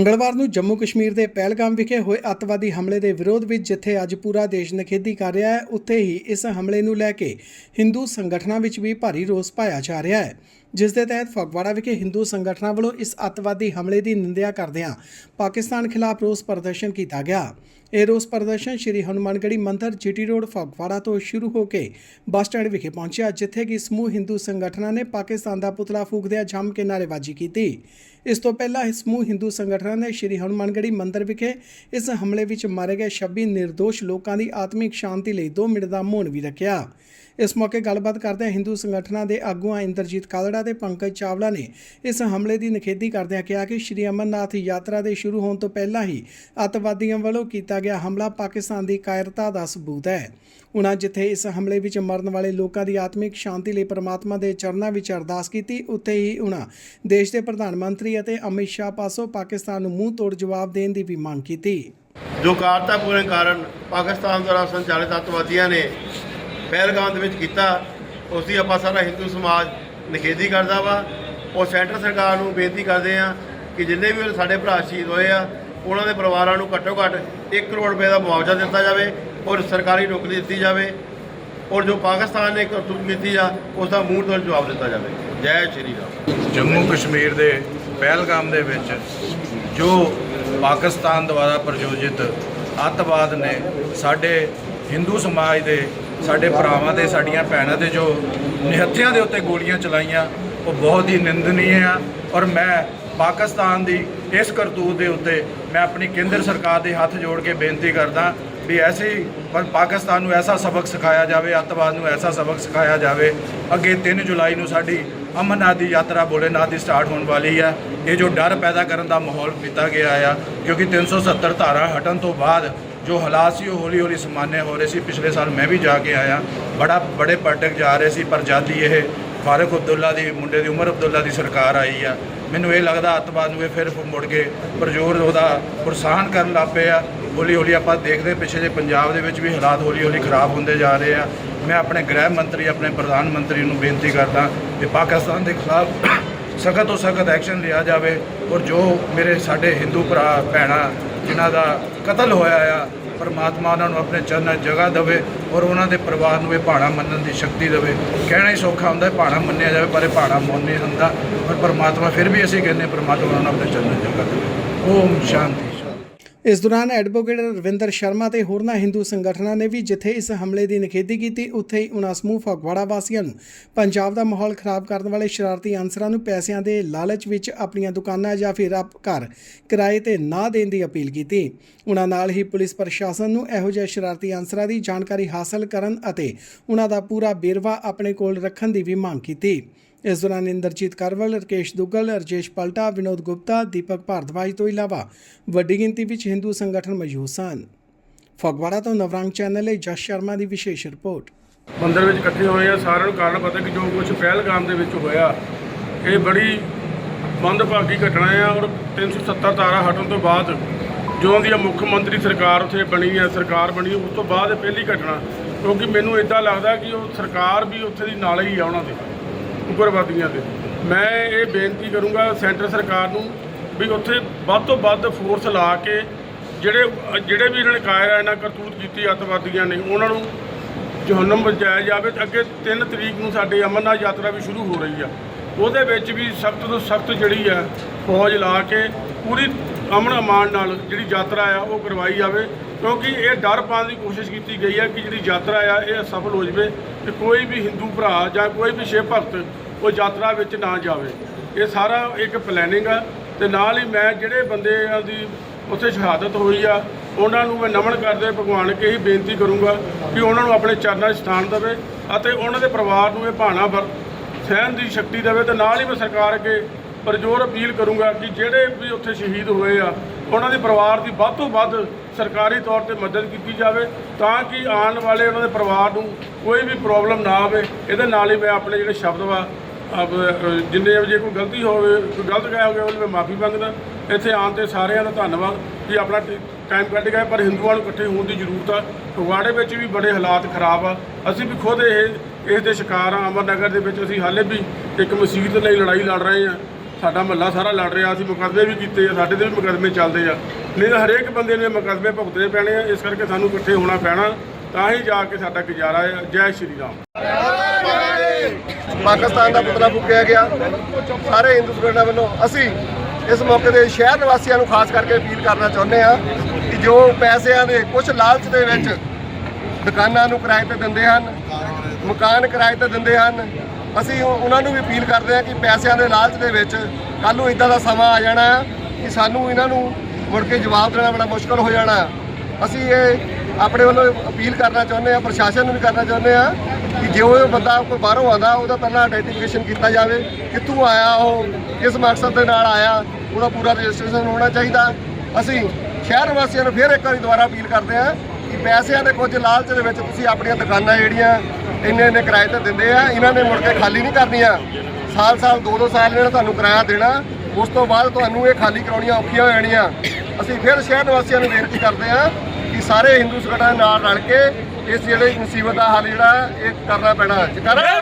ਮੰਗਲਵਾਰ ਨੂੰ ਜੰਮੂ ਕਸ਼ਮੀਰ ਦੇ ਪਹਿਲਗਾਮ ਵਿਖੇ ਹੋਏ ਅੱਤਵਾਦੀ ਹਮਲੇ ਦੇ ਵਿਰੋਧ ਵਿੱਚ ਜਿੱਥੇ ਅੱਜ ਪੂਰਾ ਦੇਸ਼ ਨਖੇਦੀ ਕਰ ਰਿਹਾ ਹੈ, ਉੱਥੇ ਹੀ ਇਸ ਹਮਲੇ ਨੂੰ ਲੈ ਕੇ ਹਿੰਦੂ ਸੰਗਠਨਾਂ ਵਿੱਚ ਵੀ ਭਾਰੀ ਰੋਸ ਪਾਇਆ ਜਾ ਰਿਹਾ ਹੈ। ਜਿਸ ਦੇ ਤਹਿਤ ਫਗਵਾੜਾ ਵਿਖੇ ਹਿੰਦੂ ਸੰਗਠਨਾਂ ਵੱਲੋਂ ਇਸ ਅੱਤਵਾਦੀ ਹਮਲੇ ਦੀ ਨਿੰਦਿਆ ਕਰਦਿਆਂ ਪਾਕਿਸਤਾਨ ਖਿਲਾਫ ਰੋਸ ਪ੍ਰਦਰਸ਼ਨ ਕੀਤਾ ਗਿਆ। ਇਹ ਰੋਸ ਪ੍ਰਦਰਸ਼ਨ ਸ਼੍ਰੀ ਹਨੂਮਾਨਗੜ੍ਹੀ ਮੰਦਰ, ਜੀਟੀ ਰੋਡ, ਫਗਵਾੜਾ ਤੋਂ ਸ਼ੁਰੂ ਹੋ ਕੇ ਬੱਸ ਸਟੈਂਡ ਵਿਖੇ ਪਹੁੰਚਿਆ, ਜਿੱਥੇ ਕਿ ਸਮੂਹ ਹਿੰਦੂ ਸੰਗਠਨਾਂ ਨੇ ਪਾਕਿਸਤਾਨ ਦਾ ਪੁਤਲਾ ਫੂਕਦਿਆਂ ਜੰਮ ਕੇ ਨਾਅਰੇਬਾਜ਼ੀ ਕੀਤੀ। ਇਸ ਤੋਂ ਪਹਿਲਾਂ ਇਹ ਸਮੂਹ ਹਿੰਦੂ ਸੰਗਠਨਾਂ ਨੇ ਸ਼੍ਰੀ ਹਨੂਮਾਨਗੜ੍ਹੀ ਮੰਦਰ ਵਿਖੇ ਇਸ ਹਮਲੇ ਵਿੱਚ ਮਾਰੇ ਗਏ 26 ਨਿਰਦੋਸ਼ ਲੋਕਾਂ ਦੀ ਆਤਮਿਕ ਸ਼ਾਂਤੀ ਲਈ 2 ਮਿੰਟ ਦਾ ਮੌਨ ਵੀ ਰੱਖਿਆ। ਇਸ ਮੌਕੇ ਗੱਲਬਾਤ ਕਰਦਿਆਂ ਹਿੰਦੂ ਸੰਗਠਨਾਂ ਦੇ ਆਗੂਆਂ ਇੰਦਰਜੀਤ ਕਾਲੜਾ ਤੇ ਪੰਕਜ ਚਾਵਲਾ ਨੇ ਇਸ ਹਮਲੇ ਦੀ ਨਿਖੇਧੀ ਕਰਦਿਆਂ ਕਿਹਾ ਕਿ ਸ਼੍ਰੀ ਅਮਰਨਾਥ ਯਾਤਰਾ ਦੇ ਸ਼ੁਰੂ ਹੋਣ ਤੋਂ ਪਹਿਲਾਂ ਹੀ ਅੱਤਵਾਦੀਆਂ ਵੱਲੋਂ ਕੀਤਾ ਗਿਆ ਹਮਲਾ ਪਾਕਿਸਤਾਨ ਦੀ ਕਾਇਰਤਾ ਦਾ ਸਬੂਤ ਹੈ। ਉਨ੍ਹਾਂ ਜਿੱਥੇ ਇਸ ਹਮਲੇ ਵਿੱਚ ਮਰਨ ਵਾਲੇ ਲੋਕਾਂ ਦੀ ਆਤਮਿਕ ਸ਼ਾਂਤੀ ਲਈ ਪਰਮਾਤਮਾ ਦੇ ਚਰਨਾਂ ਵਿੱਚ ਅਰਦਾਸ ਕੀਤੀ, ਉੱਥੇ ਹੀ ਉਨ੍ਹਾਂ ਦੇਸ਼ ਦੇ ਪ੍ਰਧਾਨ ਮੰਤਰੀ ਅਤੇ ਅਮਿਤ ਸ਼ਾਹ ਪਾਸੋਂ ਪਾਕਿਸਤਾਨ ਨੂੰ ਮੂੰਹ ਤੋੜ ਜਵਾਬ ਦੇਣ ਦੀ ਵੀ ਮੰਗ ਕੀਤੀ। ਜੋ ਕਾਰਤਾਪੂਰਨ ਕਾਰਨ ਪਾਕਿਸਤਾਨ ਦੁਆਰਾ ਸੰਚਾਲਿਤ ਅੱਤਵਾਦੀਆਂ ਨੇ ਪਹਿਲਗਾਮ ਦੇ ਵਿੱਚ ਕੀਤਾ ਉਸ ਦੀ ਆਪਾਂ ਸਾਰਾ ਹਿੰਦੂ ਸਮਾਜ ਨਿਖੇਧੀ ਕਰਦਾ ਵਾ। ਉਹ ਸੈਂਟਰ ਸਰਕਾਰ ਨੂੰ ਬੇਨਤੀ ਕਰਦੇ ਆ ਕਿ ਜਿੰਨੇ ਵੀ ਸਾਡੇ ਭਰਾ ਸ਼ਹੀਦ ਹੋਏ ਆ, ਉਹਨਾਂ ਦੇ ਪਰਿਵਾਰਾਂ ਨੂੰ ਘੱਟੋ ਘੱਟ 1 ਕਰੋੜ ਰੁਪਏ ਦਾ ਮੁਆਵਜ਼ਾ ਦਿੱਤਾ ਜਾਵੇ ਔਰ ਸਰਕਾਰੀ ਨੌਕਰੀ ਦਿੱਤੀ ਜਾਵੇ। ਔਰ ਜੋ ਪਾਕਿਸਤਾਨ ਨੇ ਕਰਤੂਤ ਕੀਤੀ ਆ ਉਸ ਦਾ ਮੂੰਹ ਤੋਂ ਜਵਾਬ ਦਿੱਤਾ ਜਾਵੇ। ਜੈ ਸ਼੍ਰੀ ਰਾਮ। ਜੰਮੂ ਕਸ਼ਮੀਰ ਦੇ ਪਹਿਲਗਾਮ ਦੇ ਵਿੱਚ ਜੋ ਪਾਕਿਸਤਾਨ ਦੁਆਰਾ ਪ੍ਰਯੋਜਿਤ ਅੱਤਵਾਦ ਨੇ ਸਾਡੇ ਹਿੰਦੂ ਸਮਾਜ ਦੇ ਸਾਡੇ ਭਰਾਵਾਂ ਦੇ ਸਾਡੀਆਂ ਭੈਣਾਂ ਦੇ ਜੋ ਨਿਹੱਥਿਆਂ ਦੇ ਉੱਤੇ ਗੋਲੀਆਂ ਚਲਾਈਆਂ, ਉਹ ਬਹੁਤ ਹੀ ਨਿੰਦਨੀय ਆ। ਔਰ ਮੈਂ ਪਾਕਿਸਤਾਨ ਦੀ ਇਸ ਕਰਤੂਤ ਦੇ ਉੱਤੇ ਮੈਂ ਆਪਣੀ ਕੇਂਦਰ ਸਰਕਾਰ ਦੇ ਹੱਥ ਜੋੜ ਕੇ ਬੇਨਤੀ ਕਰਦਾ ਵੀ ਐਸੀ ਪਰ ਪਾਕਿਸਤਾਨ ਨੂੰ ਐਸਾ ਸਬਕ ਸਿਖਾਇਆ ਜਾਵੇ, ਅੱਤਵਾਦ ਨੂੰ ਐਸਾ ਸਬਕ ਸਿਖਾਇਆ ਜਾਵੇ। ਅੱਗੇ 3 ਜੁਲਾਈ ਨੂੰ ਸਾਡੀ ਅਮਰਨਾਥ ਦੀ ਯਾਤਰਾ ਭੋਲੇਨਾਥ ਦੀ ਸਟਾਰਟ ਹੋਣ ਵਾਲੀ ਆ। ਇਹ ਜੋ ਡਰ ਪੈਦਾ ਕਰਨ ਦਾ ਮਾਹੌਲ ਕੀਤਾ ਗਿਆ ਆ, ਕਿਉਂਕਿ 370 ਧਾਰਾ ਹਟਣ ਤੋਂ ਬਾਅਦ ਜੋ ਹਾਲਾਤ ਸੀ, ਉਹ ਹੌਲੀ ਹੌਲੀ ਸਮਾਨਯ ਹੋ ਰਹੇ ਸੀ। ਪਿਛਲੇ ਸਾਲ ਮੈਂ ਵੀ ਜਾ ਕੇ ਆਇਆ। ਬੜਾ, ਬੜੇ ਪਟਕ ਜਾ ਰਹੇ ਸੀ, ਪਰ ਜਦ ਹੀ ਇਹ ਫਾਰੂਕ ਅਬਦੁੱਲਾ ਦੀ, ਮੁੰਡੇ ਦੀ ਉਮਰ ਅਬਦੁੱਲਾ ਦੀ ਸਰਕਾਰ ਆਈ ਆ, ਮੈਨੂੰ ਇਹ ਲੱਗਦਾ ਅੱਤਵਾਦ ਨੂੰ ਇਹ ਫਿਰ ਮੁੜ ਕੇ ਪ੍ਰਜੋਰ ਉਹਦਾ ਪ੍ਰੋਤਸਾਹਨ ਕਰਨ ਲੱਗ ਪਏ ਆ। ਹੌਲੀ ਹੌਲੀ ਆਪਾਂ ਦੇਖਦੇ ਪਿੱਛੇ ਜੇ ਪੰਜਾਬ ਦੇ ਵਿੱਚ ਵੀ ਹਾਲਾਤ ਹੌਲੀ ਹੌਲੀ ਖਰਾਬ ਹੁੰਦੇ ਜਾ ਰਹੇ ਆ। ਮੈਂ ਆਪਣੇ ਗ੍ਰਹਿ ਮੰਤਰੀ, ਆਪਣੇ ਪ੍ਰਧਾਨ ਮੰਤਰੀ ਨੂੰ ਬੇਨਤੀ ਕਰਦਾ ਕਿ ਪਾਕਿਸਤਾਨ ਦੇ ਖਿਲਾਫ ਸਖਤ ਤੋਂ ਸਖਤ ਐਕਸ਼ਨ ਲਿਆ ਜਾਵੇ ਔਰ ਜੋ ਮੇਰੇ ਸਾਡੇ ਹਿੰਦੂ ਭਰਾ, ਭੈਣਾਂ ਜਿਨ੍ਹਾਂ ਦਾ ਕਤਲ ਹੋਇਆ ਆ, ਪਰਮਾਤਮਾ ਉਹਨਾਂ ਨੂੰ ਆਪਣੇ ਚਰਨਾਂ 'ਚ ਜਗ੍ਹਾ ਦੇਵੇ ਔਰ ਉਹਨਾਂ ਦੇ ਪਰਿਵਾਰ ਨੂੰ ਇਹ ਭਾਣਾ ਮੰਨਣ ਦੀ ਸ਼ਕਤੀ ਦੇਵੇ। ਕਹਿਣਾ ਹੀ ਸੌਖਾ ਹੁੰਦਾ ਹੈ ਭਾਣਾ ਮੰਨਿਆ ਜਾਵੇ, ਪਰ ਇਹ ਭਾਣਾ ਮੰਨ ਨਹੀਂ ਹੁੰਦਾ ਔਰ ਪਰਮਾਤਮਾ ਫਿਰ ਵੀ ਅਸੀਂ ਕਹਿੰਦੇ ਪਰਮਾਤਮਾ ਉਹਨਾਂ ਨੂੰ ਆਪਣੇ ਚਰਨਾਂ 'ਚ ਜਗ੍ਹਾ ਦੇਵੇ। ਓਮ ਸ਼ਾਂਤੀ। ਇਸ ਦੌਰਾਨ ਐਡਵੋਕੇਟ ਰਵਿੰਦਰ ਸ਼ਰਮਾ ਤੇ ਹੋਰਨਾਂ ਹਿੰਦੂ ਸੰਗਠਨਾਂ ਨੇ ਵੀ ਜਿੱਥੇ ਇਸ ਹਮਲੇ ਦੀ ਨਿਖੇਧੀ ਕੀਤੀ, ਉੱਥੇ ਹੀ ਉਨ੍ਹਾਂ ਸਮੂਹ ਫਗਵਾੜਾ ਵਾਸੀਆਂ ਨੂੰ ਪੰਜਾਬ ਦਾ ਮਾਹੌਲ ਖਰਾਬ ਕਰਨ ਵਾਲੇ ਸ਼ਰਾਰਤੀ ਅਨਸਰਾਂ ਨੂੰ ਪੈਸਿਆਂ ਦੇ ਲਾਲਚ ਵਿੱਚ ਆਪਣੀਆਂ ਦੁਕਾਨਾਂ ਜਾਂ ਫਿਰ ਆਪ ਘਰ ਕਿਰਾਏ ਤੇ ਨਾ ਦੇਣ ਦੀ ਅਪੀਲ ਕੀਤੀ। ਉਹਨਾਂ ਨਾਲ ਹੀ ਪੁਲਿਸ ਪ੍ਰਸ਼ਾਸਨ ਨੂੰ ਇਹੋ ਜਿਹੇ ਸ਼ਰਾਰਤੀ ਅਨਸਰਾਂ ਦੀ ਜਾਣਕਾਰੀ ਹਾਸਲ ਕਰਨ ਅਤੇ ਉਹਨਾਂ ਦਾ ਪੂਰਾ ਬੇਰਵਾ ਆਪਣੇ ਕੋਲ ਰੱਖਣ ਦੀ ਵੀ ਮੰਗ ਕੀਤੀ। ਇਸ ਦੌਰਾਨ ਇੰਦਰਜੀਤ ਕਰਵਲ, ਰਕੇਸ਼ ਦੁੱਗਲ, ਰਜੇਸ਼ ਪਲਟਾ, ਵਿਨੋਦ ਗੁਪਤਾ, ਦੀਪਕ ਭਾਰਦਵਾਜ ਤੋਂ ਇਲਾਵਾ ਵੱਡੀ ਗਿਣਤੀ ਵਿੱਚ ਹਿੰਦੂ ਸੰਗਠਨ ਮੌਜੂਦ ਸਨ। ਫਗਵਾੜਾ ਤੋਂ ਨਵਰੰਗ ਚੈਨਲ ਲਈ ਜਸ ਸ਼ਰਮਾ ਦੀ ਵਿਸ਼ੇਸ਼ ਰਿਪੋਰਟ। ਮੰਦਰ ਵਿੱਚ ਇਕੱਠੇ ਹੋਏ ਆ, ਸਾਰਿਆਂ ਨੂੰ ਕਾਰਨ ਪਤਾ ਕਿ ਜੋ ਕੁਝ ਪਹਿਲਗਾਮ ਦੇ ਵਿੱਚ ਹੋਇਆ, ਇਹ ਬੜੀ ਮੰਦਭਾਗੀ ਘਟਨਾ ਆ ਔਰ 370 ਤਾਰਾ ਹਟਣ ਤੋਂ ਬਾਅਦ ਜਦੋਂ ਦੀ ਮੁੱਖ ਮੰਤਰੀ ਸਰਕਾਰ ਉੱਥੇ ਬਣੀ ਹੈ ਸਰਕਾਰ ਬਣੀ ਉਸ ਤੋਂ ਬਾਅਦ ਇਹ ਪਹਿਲੀ ਘਟਨਾ, ਕਿਉਂਕਿ ਮੈਨੂੰ ਇਦਾਂ ਲੱਗਦਾ ਕਿ ਉਹ ਸਰਕਾਰ ਵੀ ਉੱਥੇ ਦੀ ਨਾਲ ਹੀ ਆ ਉਹਨਾਂ ਦੇ। ਉਗਰਵਾਦੀਆਂ ਦੇ। ਮੈਂ ਇਹ ਬੇਨਤੀ ਕਰੂੰਗਾ ਸੈਂਟਰ ਸਰਕਾਰ ਨੂੰ ਵੀ ਉੱਥੇ ਵੱਧ ਤੋਂ ਵੱਧ ਫੋਰਸ ਲਾ ਕੇ ਜਿਹੜੇ ਜਿਹੜੇ ਵੀ ਇਹਨਾਂ ਨੇ ਕਾਇਰਾ ਇਹਨਾਂ ਕਰਤੂਤ ਕੀਤੀ ਅੱਤਵਾਦੀਆਂ ਨੇ, ਉਹਨਾਂ ਨੂੰ ਜਹਨਮ ਬਚਾਇਆ ਜਾਵੇ ਤੇ ਅੱਗੇ 3 ਤਰੀਕ ਨੂੰ ਸਾਡੇ ਅਮਰਨਾਥ ਯਾਤਰਾ ਵੀ ਸ਼ੁਰੂ ਹੋ ਰਹੀ ਆ। ਉਹਦੇ ਵਿੱਚ ਵੀ ਸਖਤ ਤੋਂ ਸਖਤ ਜਿਹੜੀ ਆ ਫੌਜ ਲਾ ਕੇ ਪੂਰੀ ਅਮਨ ਅਮਾਨ ਨਾਲ ਜਿਹੜੀ ਯਾਤਰਾ ਆ ਉਹ ਕਰਵਾਈ ਜਾਵੇ, ਕਿਉਂਕਿ ਇਹ ਡਰ ਪਾਉਣ ਦੀ ਕੋਸ਼ਿਸ਼ ਕੀਤੀ ਗਈ ਹੈ ਕਿ ਜਿਹੜੀ ਯਾਤਰਾ ਆ, ਇਹ ਅਸਫਲ ਹੋ ਜਾਵੇ ਤੇ ਕੋਈ ਵੀ ਹਿੰਦੂ ਭਰਾ ਜਾਂ ਕੋਈ ਵੀ ਸ਼ਿਵ ਭਗਤ ਉਹ ਯਾਤਰਾ ਵਿੱਚ ਨਾ ਜਾਵੇ। ਇਹ ਸਾਰਾ ਇੱਕ ਪਲੈਨਿੰਗ ਆ ਤੇ ਨਾਲ ਹੀ ਮੈਂ ਜਿਹੜੇ ਬੰਦਿਆਂ ਦੀ ਉੱਥੇ ਸ਼ਹਾਦਤ ਹੋਈ ਆ, ਉਹਨਾਂ ਨੂੰ ਮੈਂ ਨਮਨ ਕਰਦੇ ਭਗਵਾਨ ਕੇ ਹੀ ਬੇਨਤੀ ਕਰੂੰਗਾ ਕਿ ਉਹਨਾਂ ਨੂੰ ਆਪਣੇ ਚਰਨਾਂ 'ਚ ਸਥਾਨ ਦੇਵੇ ਅਤੇ ਉਹਨਾਂ ਦੇ ਪਰਿਵਾਰ ਨੂੰ ਇਹ ਭਾਣਾ ਵਰ, ਸਹਿਣ ਦੀ ਸ਼ਕਤੀ ਦੇਵੇ ਤੇ ਨਾਲ ਹੀ ਮੈਂ ਸਰਕਾਰ ਅੱਗੇ ਪਰ ਜ਼ੋਰ ਅਪੀਲ ਕਰੂੰਗਾ ਕਿ ਜਿਹੜੇ ਵੀ ਉੱਥੇ ਸ਼ਹੀਦ ਹੋਏ ਆ, ਉਹਨਾਂ ਦੇ ਪਰਿਵਾਰ ਦੀ ਵੱਧ ਤੋਂ ਵੱਧ ਸਰਕਾਰੀ ਤੌਰ ਤੇ ਮਦਦ ਕੀਤੀ ਜਾਵੇ ਤਾਂ ਕਿ ਆਉਣ ਵਾਲੇ ਉਹਨਾਂ ਦੇ ਪਰਿਵਾਰ ਨੂੰ ਕੋਈ ਵੀ ਪ੍ਰੋਬਲਮ ਨਾ ਆਵੇ। ਇਹਦੇ ਨਾਲ ਹੀ ਮੈਂ ਆਪਣੇ ਜਿਹੜੇ ਸ਼ਬਦ ਵਾ ਜਿੰਨੇ ਜੇ ਕੋਈ ਗਲਤੀ ਹੋਵੇ, ਕੋਈ ਗਲਤ ਗਿਆ ਹੋਵੇ, ਉਹਨੂੰ ਮੈਂ ਮਾਫੀ ਮੰਗਦਾ। ਇੱਥੇ ਆਉਣ ਤੇ ਸਾਰਿਆਂ ਦਾ ਧੰਨਵਾਦ ਕਿ ਆਪਣਾ ਟਾਈਮ ਕੱਢ ਗਏ ਪਰ ਹਿੰਦੂਆਂ ਨੂੰ ਇਕੱਠੇ ਹੋਣ ਦੀ ਜ਼ਰੂਰਤ ਆ। ਫਗਵਾੜੇ ਵਿੱਚ ਵੀ ਬੜੇ ਹਾਲਾਤ ਖਰਾਬ ਆ। ਅਸੀਂ ਵੀ ਖੁਦ ਇਹ, ਇਸ ਦੇ ਸ਼ਿਕਾਰ ਆ। ਅਮਰਨਗਰ ਦੇ ਵਿੱਚ ਅਸੀਂ ਹਾਲੇ ਵੀ ਇੱਕ ਮਸਜਿਦ ਲਈ ਲੜਾਈ ਲੜ ਰਹੇ ਆ। ਸਾਡਾ ਮਹੱਲਾ ਸਾਰਾ ਲੜ ਰਿਹਾ, ਅਸੀਂ ਮੁਕੱਦਮੇ ਵੀ ਕੀਤੇ ਆ, ਸਾਡੇ ਦੇ ਵੀ ਮੁਕੱਦਮੇ ਚੱਲਦੇ ਆ। ਨਹੀਂ ਤਾਂ ਹਰੇਕ ਬੰਦੇ ਨੇ ਮੁਕੱਦਮੇ ਭੁਗਤਣੇ ਪੈਣੇ ਆ, ਇਸ ਕਰਕੇ ਸਾਨੂੰ ਇਕੱਠੇ ਹੋਣਾ ਪੈਣਾ, ਤਾਂ ਹੀ ਜਾ ਕੇ ਸਾਡਾ ਗੁਜ਼ਾਰਾ ਹੈ ਜੈ ਸ਼੍ਰੀ ਰਾਮ। ਪਾਕਿਸਤਾਨ ਦਾ ਪੁਤਲਾ ਫੂਕਿਆ ਗਿਆ। ਸਾਰੇ ਹਿੰਦੂ ਸੰਗਠਨਾਂ ਵੱਲੋਂ ਅਸੀਂ ਇਸ ਮੌਕੇ ਤੇ ਸ਼ਹਿਰ ਨਿਵਾਸੀਆਂ ਨੂੰ ਖਾਸ ਕਰਕੇ ਅਪੀਲ ਕਰਨਾ ਚਾਹੁੰਦੇ ਹਾਂ ਕਿ ਜੋ ਪੈਸਿਆਂ ਦੇ ਕੁਝ ਲਾਲਚ ਦੇ ਵਿੱਚ ਦੁਕਾਨਾਂ ਨੂੰ ਕਿਰਾਏ ਤੇ ਦਿੰਦੇ ਹਨ, ਮਕਾਨ ਕਿਰਾਏ ਤੇ ਦਿੰਦੇ ਹਨ ਅਸੀਂ ਉਹ- ਉਹਨਾਂ ਨੂੰ ਵੀ ਅਪੀਲ ਕਰਦੇ ਹਾਂ ਕਿ ਪੈਸਿਆਂ ਦੇ ਲਾਲਚ ਦੇ ਵਿੱਚ ਕੱਲ ਨੂੰ ਇਦਾਂ ਦਾ ਸਮਾਂ ਆ ਜਾਣਾ ਹੈ ਕਿ ਸਾਨੂੰ ਇਹਨਾਂ ਨੂੰ ਮੁੜ ਕੇ ਜਵਾਬ ਦੇਣਾ ਬੜਾ ਮੁਸ਼ਕਲ ਹੋ ਜਾਣਾ ਅਸੀਂ ਇਹ ਆਪਣੇ ਵੱਲੋਂ ਅਪੀਲ ਕਰਨਾ ਚਾਹੁੰਦੇ ਹਾਂ, ਪ੍ਰਸ਼ਾਸਨ ਨੂੰ ਵੀ ਕਰਨਾ ਚਾਹੁੰਦੇ ਹਾਂ ਕਿ ਜੋ ਇਹ ਬੰਦਾ ਕੋਈ ਬਾਹਰੋਂ ਆਉਂਦਾ, ਉਹਦਾ ਪਹਿਲਾਂ ਆਈਡੈਂਟੀਫਿਕੇਸ਼ਨ ਕੀਤਾ ਜਾਵੇ, ਕਿੱਥੋਂ ਆਇਆ ਉਹ, ਕਿਸ ਮਕਸਦ ਦੇ ਨਾਲ ਆਇਆ, ਉਹਦਾ ਪੂਰਾ ਰਜਿਸਟ੍ਰੇਸ਼ਨ ਹੋਣਾ ਚਾਹੀਦਾ। ਅਸੀਂ ਸ਼ਹਿਰ ਵਾਸੀਆਂ ਨੂੰ ਫਿਰ ਇੱਕ ਵਾਰੀ ਦੁਬਾਰਾ ਅਪੀਲ ਕਰਦੇ ਹਾਂ ਕਿ ਪੈਸਿਆਂ ਦੇ ਕੁਝ ਲਾਲਚ ਦੇ ਵਿੱਚ ਤੁਸੀਂ ਆਪਣੀਆਂ ਦੁਕਾਨਾਂ ਜਿਹੜੀਆਂ ਇੰਨੇ ਇੰਨੇ ਕਿਰਾਏ ਤੇ ਦਿੰਦੇ ਆ, ਇਹਨਾਂ ਨੇ ਮੁੜ ਕੇ ਖਾਲੀ ਨਹੀਂ ਕਰਨੀਆਂ। ਸਾਲ ਸਾਲ, ਦੋ ਦੋ ਸਾਲ ਇਹਨਾਂ ਨੇ ਤੁਹਾਨੂੰ ਕਿਰਾਇਆ ਦੇਣਾ, ਉਸ ਤੋਂ ਬਾਅਦ ਤੁਹਾਨੂੰ ਇਹ ਖਾਲੀ ਕਰਾਉਣੀਆਂ ਔਖੀਆਂ ਹੋ ਜਾਣੀਆਂ। ਅਸੀਂ ਫਿਰ ਸ਼ਹਿਰ ਨਿਵਾਸੀਆਂ ਨੂੰ ਬੇਨਤੀ ਕਰਦੇ ਹਾਂ ਕਿ ਸਾਰੇ ਹਿੰਦੂ ਸੰਗਠਨਾਂ ਨਾਲ ਰਲ ਕੇ ਇਸ ਜਿਹੜੇ ਮੁਸੀਬਤ ਦਾ ਹੱਲ ਜਿਹੜਾ, ਇਹ ਕਰਨਾ ਪੈਣਾ। ਜਕਾਰਾ